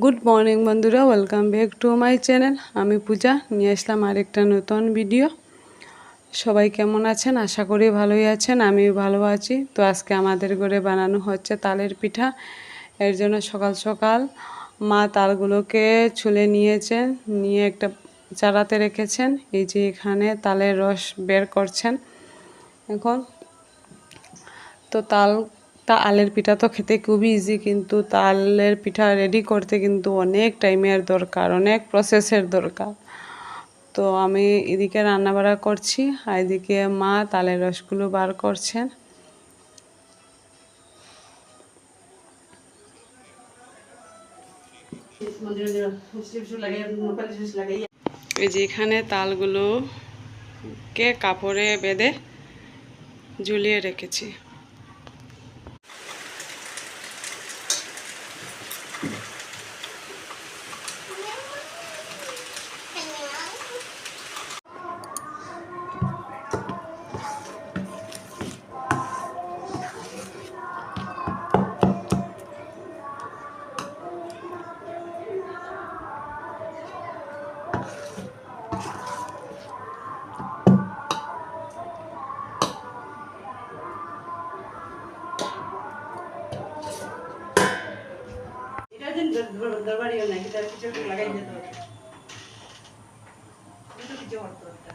Good morning বন্ধুরা welcome back to my channel আমি পূজা, নিয়ে আসলাম আরেকটা নতুন ভিডিও সবাই কেমন আছেন? আশা করি ভালোই আছেন, আমিও ভালো আছি। তো আজকে আমাদের ঘরে বানানো হচ্ছে তালের পিঠা। এর জন্য সকাল সকাল মা তালগুলোকে ছুলে নিয়েছেন, নিয়ে একটা চারাতে রেখেছেন। এই যে এখানে তালের রস বের করছেন। এখন তো তাল তা আলের পিঠা তো খেতে খুবই ইজি কিন্তু তালের পিঠা রেডি করতে কিন্তু অনেক টাইমের দরকার, অনেক প্রসেসের দরকার। তো আমি এদিকে রান্নাবাড়া করছি, আর এদিকে মা তালের রসগুলো বার করছেন। এই যে এখানে তালগুলোকে কাপড়ে বেঁধে ঝুলিয়ে রেখেছি। Thank you. দিন দরবারিও না কিন্তু কিছু লাগাই যেতে হবে কিছু করতে